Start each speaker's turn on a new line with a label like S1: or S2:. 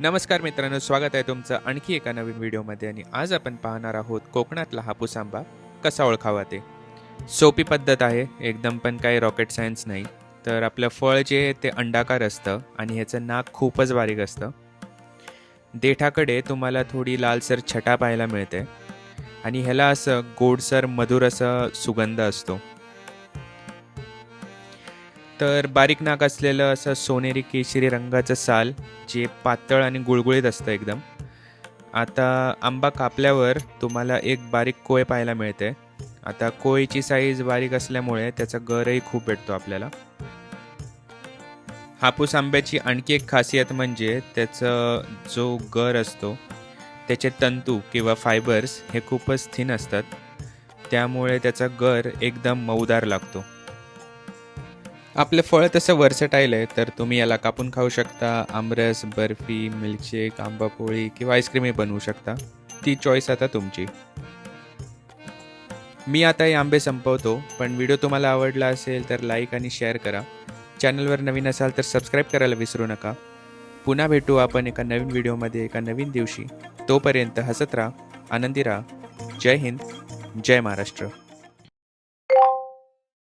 S1: नमस्कार मित्रांनो स्वागत आहे तुमचं आणखी एका नवीन व्हिडिओमध्ये आणि आज आपण पाहणार आहोत कोकणातला हापूस आंबा कसा ओळखावा ते. सोपी पद्धत आहे एकदम पण काही रॉकेट सायन्स नाही. तर आपलं फळ जे आहे ते अंडाकार असतं आणि ह्याचं नाक खूपच बारीक असतं. देठाकडे तुम्हाला थोडी लालसर छटा पाहायला मिळते. आणि ह्याला असं गोडसर मधुर असं सुगंध असतो. तर बारीक नाक असलेलं असं सोनेरी केशरी रंगाचं साल जे पातळ आणि गुळगुळीत असतं एकदम. आता आंबा कापल्यावर तुम्हाला एक बारीक कोय पाहायला मिळते. आता कोयची साईज बारीक असल्यामुळे त्याचा गरही खूप भेटतो आपल्याला. हापूस आंब्याची आणखी एक खासियत म्हणजे त्याचं जो गर असतो त्याचे तंतू किंवा फायबर्स हे खूपच थिन असतात. त्यामुळे त्याचा गर एकदम मऊदार लागतो. आपलं फळ तसं वर्सटाईल आहे तर तुम्ही याला कापून खाऊ शकता. आमरस बर्फी मिल्कशेक आंबा पोळी किंवा आईस्क्रीमही बनवू शकता. ती चॉईस आता तुमची. मी आता हे आंबे संपवतो पण व्हिडिओ तुम्हाला आवडला असेल तर लाईक आणि शेअर करा. चॅनलवर नवीन असाल तर सबस्क्राईब करायला विसरू नका. पुन्हा भेटू आपण एका नवीन व्हिडिओमध्ये एका नवीन दिवशी. तोपर्यंत हसत राहा आनंदी राहा. जय हिंद जय महाराष्ट्र.